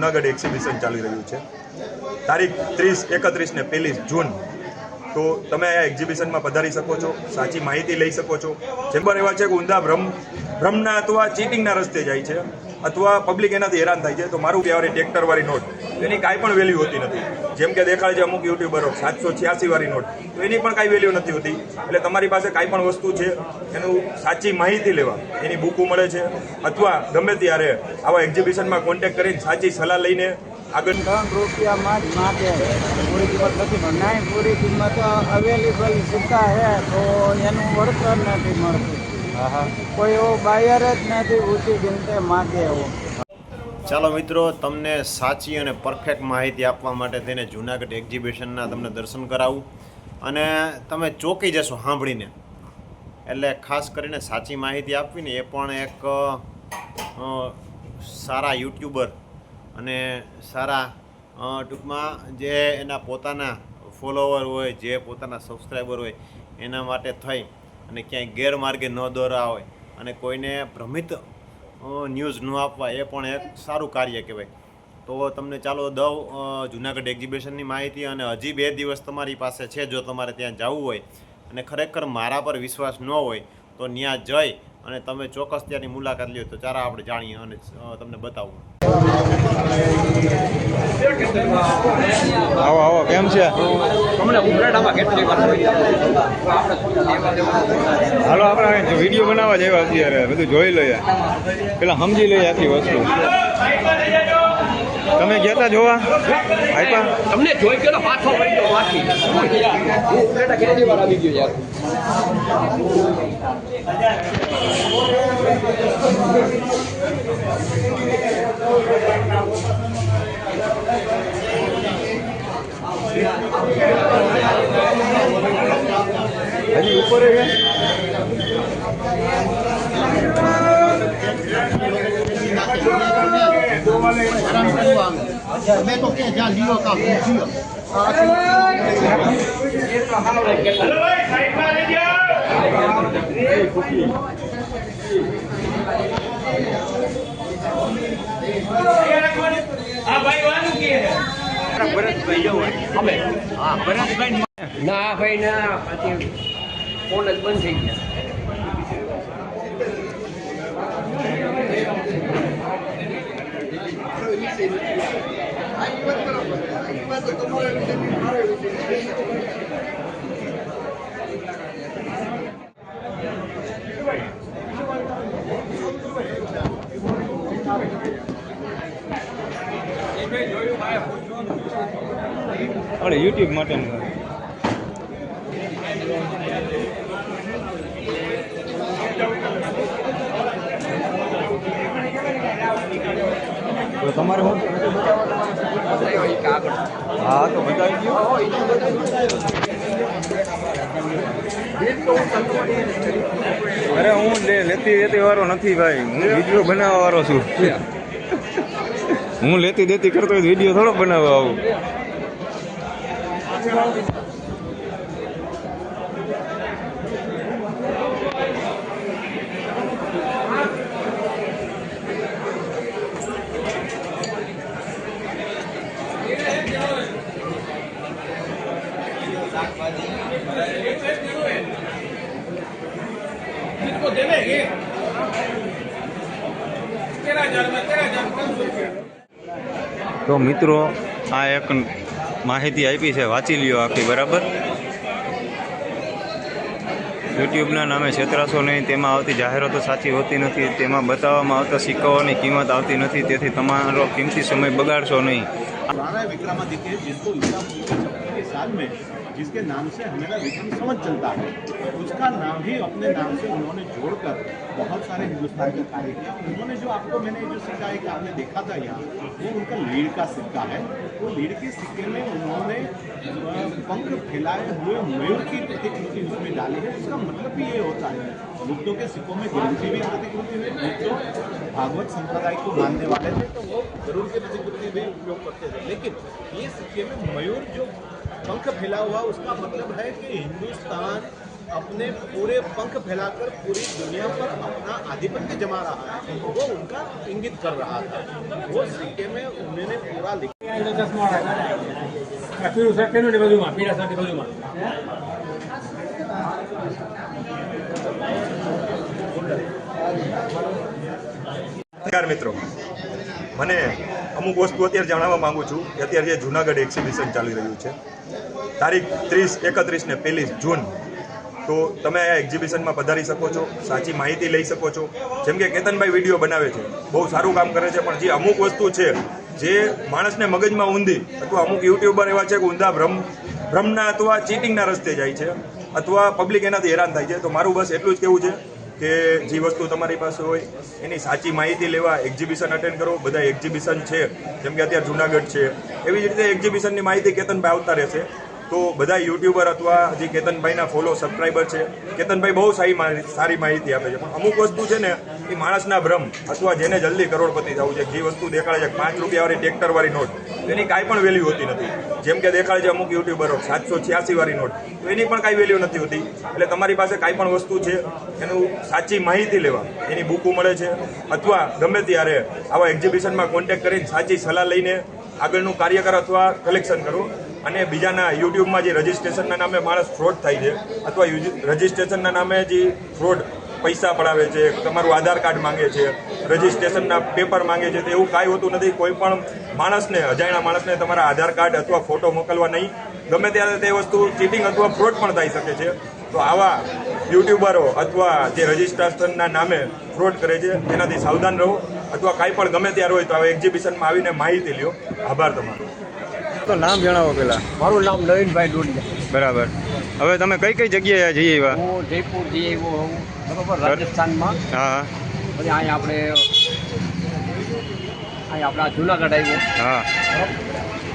Junagadh exhibition ચાલી રહ્યું છે. તારીખ ત્રીસ, એકત્રીસ ને પહેલી જૂન. તો તમે આ એક્ઝિબિશનમાં પધારી શકો છો, સાચી માહિતી લઈ શકો છો. ચેમ્બર એવા છે કે ઊંધા ભ્રમ, ભ્રમના અથવા ચીટિંગના રસ્તે જાય છે. અથવા પબ્લિક એનાથી હેરાન થાય છે, તો મારું કહેવાય ટ્રેક્ટરવાળી નોટ એની કાંઈ પણ વેલ્યુ હોતી નથી. જેમ કે દેખાડે છે અમુક યુટ્યુબરો સાતસો છ્યાસીવાળી નોટ તો એની પણ કાંઈ વેલ્યુ નથી હોતી. એટલે તમારી પાસે કાંઈ પણ વસ્તુ છે, એનું સાચી માહિતી લેવા. એની બુકો મળે છે. અથવા ગમે ત્યારે આવા એક્ઝિબિશનમાં કોન્ટેક્ટ કરીને સાચી સલાહ લઈને આગળ ત્રણ રૂપિયામાં જ માગે પૂરી કિંમત નથી પણ પૂરી કિંમત અવેલેબલ સિક્કા છે, તો એનું વળતર નથી મળતું. કોઈ એવો બાયર જ નથી ઊંચી કિંમતે માગે એવો. ચાલો મિત્રો તમને સાચી અને પરફેક્ટ માહિતી આપવા માટે તેને જુનાગઢ એક્ઝિબિશનના તમને દર્શન કરાવું. અને તમે ચોંકી જશો સાંભળીને. એટલે ખાસ કરીને સાચી માહિતી આપવી ને એ પણ એક સારા યુટ્યુબર અને સારા ટૂંકમાં જે એના પોતાના ફોલોવર હોય જે પોતાના સબસ્ક્રાઈબર હોય એના માટે થઈ. અને ક્યાંય ગેરમાર્ગે ન દોરા હોય અને કોઈને ભ્રમિત ન્યૂઝ ન આપવા એ પણ એક સારું કાર્ય કહેવાય. તો તમને ચાલો દવ જુનાગઢ એક્ઝિબિશનની માહિતી અને હજી બે દિવસ તમારી પાસે છે જો તમારે ત્યાં જવું હોય અને ખરેખર મારા પર વિશ્વાસ ન હોય તો ત્યાં જઈ અને તમે ચોક્કસ ત્યાંની મુલાકાત લ્યો તો ચાલો આપણે જાણીએ અને તમને બતાવું. આવો આવો કેમ છે? હાલો આપણે વીડિયો બનાવવા જેવા અત્યારે બધું જોઈ લઈએ. પેલા સમજી લઈએ આખી વસ્તુ. તમે ગયા તા જોવા? આપ્યા તમને જોઈ ગયો પાછો પડી ગયો બાકી હું ઉપલેટા કેટલી વાર આવી ગયો યાર? ઉપર છે मैं तो क्या जहाँ लियो का लियो ના ભાઈ ના પછી ફોન જ બંધ થઈ ગયા આપણે યુટ્યુબ માટેનું તો તમારે શું હા, તો બતાવી દો. અરે હું લેતી દેતી વાળો નથી ભાઈ. હું વીડિયો બનાવવા વાળો છું. હું લેતી દેતી કરતો વીડિયો થોડો બનાવવા આવું. તો મિત્રો, આ એક માહિતી આપી છે વાંચી લ્યો આખી, બરાબર? યુટ્યુબના નામે છેતરાશો નહીં, તેમાં આવતી જાહેરાતો સાચી હોતી નથી, તેમાં બતાવવામાં આવતા સિક્કાઓની કિંમત આવતી નથી, તેથી તમારો કિંમતી સમય બગાડશો નહીં. जिसको नाम से हमारा विक्रम संवत चलता है। उसका नाम ही अपने नाम से उन्होंने जोड़कर बहुत सारे हिंदुस्तान का कार्य किया। उन्होंने जो आपको मैंने जो सिक्का एक आपने देखा था यहाँ, वो उनका लीड का सिक्का है। वो लीड के सिक्के में उन्होंने पंख फैलाए हुए मयूर की प्रतिकृति उसमें डाली है। उसका मतलब भी ये होता है बुद्धों के सिक्कों में गरुड़ की भी प्रतिकृति हुई। बुद्ध भागवत संप्रदाय को मानने वाले थे तो वो गरुड़ की प्रतिकृति भी उपयोग करते थे। लेकिन ये सिक्के में मयूर जो पंख फैला हुआ, उसका मतलब है कि हिंदुस्तान अपने पूरे पंख फैलाकर पूरी दुनिया पर अपना आधिपत्य जमा रहा है। वो उनका इंगित कर रहा था। वो सिक्के में उन्होंने पूरा लिखा मित्रों, मैंने અમુક વસ્તુ અત્યારે જણાવવા માગું છું કે અત્યારે જે જુનાગઢ એક્ઝિબિશન ચાલી રહ્યું છે, તારીખ ત્રીસ, એકત્રીસ ને પહેલી જૂન, તો તમે આ એક્ઝિબિશનમાં પધારી શકો છો, સાચી માહિતી લઈ શકો છો. જેમ કે કેતનભાઈ વીડિયો બનાવે છે, બહુ સારું કામ કરે છે, પણ જે અમુક વસ્તુ છે, જે માણસને મગજમાં ઊંધી અથવા અમુક યુટ્યુબર એવા છે કે ઊંધા ભ્રમ, ભ્રમના અથવા ચીટિંગના રસ્તે જાય છે, અથવા પબ્લિક એનાથી હેરાન થાય છે, તો મારું બસ એટલું જ કહેવું છે. કે જે વસ્તુ તમારી પાસે હોય, એની સાચી માહિતી લેવા એક્ઝિબિશન અટેન્ડ કરો બધા એક્ઝિબિશન છે. જેમ કે અત્યારે જુનાગઢ છે. એવી જ રીતે એક્ઝિબિશનની માહિતી કેતનભાઈ આવતા રહેશે. તો બધા યુટ્યુબર અથવા જે કેતનભાઈના ફોલો સબસ્ક્રાઈબર છે, કેતનભાઈ બહુ સારી સારી માહિતી આપે છે. પણ અમુક વસ્તુ છે ને, એ માણસના ભ્રમ અથવા જેને જલ્દી કરોડપતિ થવું છે, જે વસ્તુ દેખાડે છે, પાંચ રૂપિયાવાળી ટ્રેક્ટરવાળી નોટ એની કાંઈ પણ વેલ્યુ હોતી નથી. જેમ કે દેખાડે છે અમુક યુટ્યુબરો સાતસો છ્યાસીવાળી નોટ તો એની પણ કાંઈ વેલ્યુ નથી હોતી. એટલે તમારી પાસે કાંઈ પણ વસ્તુ છે, એનું સાચી માહિતી લેવા, એની બુકો મળે છે, અથવા ગમે ત્યારે આવા એક્ઝિબિશનમાં કોન્ટેક્ટ કરીને સાચી સલાહ લઈને આગળનું કાર્ય કરો અથવા કલેક્શન કરો અને બીજાના યુટ્યુબમાં જે રજિસ્ટ્રેશનના નામે માણસ ફ્રોડ થાય છે, અથવા રજિસ્ટ્રેશનના નામે જે ફ્રોડ પૈસા પડાવે છે, તમારું આધાર કાર્ડ માંગે છે, રજિસ્ટ્રેશનના પેપર માંગે છે, તો એવું કાંઈ હોતું નથી. કોઈ પણ માણસને, અજાણ્યા માણસને તમારા આધાર કાર્ડ અથવા ફોટો મોકલવા નહીં. ગમે ત્યારે તે વસ્તુ ચીટિંગ અથવા ફ્રોડ પણ થઈ શકે છે. તો આવા યુટ્યુબરો અથવા જે રજિસ્ટ્રેશનના નામે ફ્રોડ કરે છે એનાથી સાવધાન રહો. અથવા કાંઈ પણ ગમે ત્યારે હોય તો આવા એક્ઝિબિશનમાં આવીને માહિતી લ્યો. આભાર તમારો. તો નામ જણાવો પેલા. મારું નામ નવીનભાઈ ડોડિયા. બરાબર. હવે તમે કઈ કઈ જગ્યાએ જઈ આવ્યા હું જયપુર જઈ આવ્યો હું બરાબર રાજસ્થાનમાં. હા પછી અહીંયા આપણે અહીંયા આપણે આ જુનાગઢ આવ્યો હા.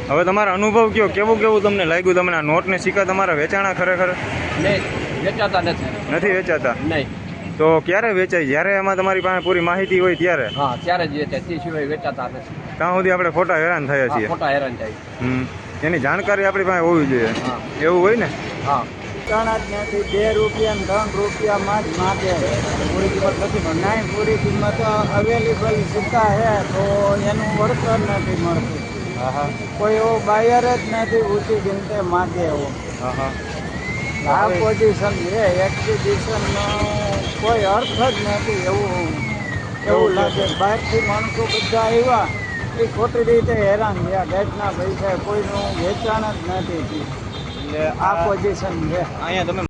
હવે તમારો અનુભવ કયો? કેવું કેવું તમને લાગ્યું? તમને આ નોટ ને સિક્કા તમારા વેચાણા ખરેખર? નહીં વેચાતા નથી. નથી વેચાતા? નહીં. તો ક્યારે વેચાય? જ્યારે એમાં તમારી પાસે પૂરી માહિતી હોય ત્યારે. હા ત્યારે જ વેચાય. તે સિવાય વેચાતા નથી. ત્યાં સુધી આપણે ખોટા હેરાન થયા છીએ. ખોટા હેરાન થાય એની જાણકારી આપણી પાસે હોવી જોઈએ. એવું હોય ને? હા. ત્રણ જ નથી બે રૂપિયા ત્રણ રૂપિયામાં જ માગે પૂરી કિંમત નથી પણ નહીં પૂરી કિંમત અવેલેબલ સિક્કા છે તો એનું વળતર નથી મળતું. કોઈ એવો બાયર જ નથી ઊંચી કિંમતે માગે એવો. હા હા. પોઝિશન છે એક્ઝિબિશનનો કોઈ અર્થ જ નથી એવું એવું લાગે બહારથી માણસો બધા આવ્યા એ ખોટી રીતે હેરાન થયા. ગેટના પૈસા કોઈનું વેચાણ જ નથી આ પોઝિશન છે. અહીંયા તમે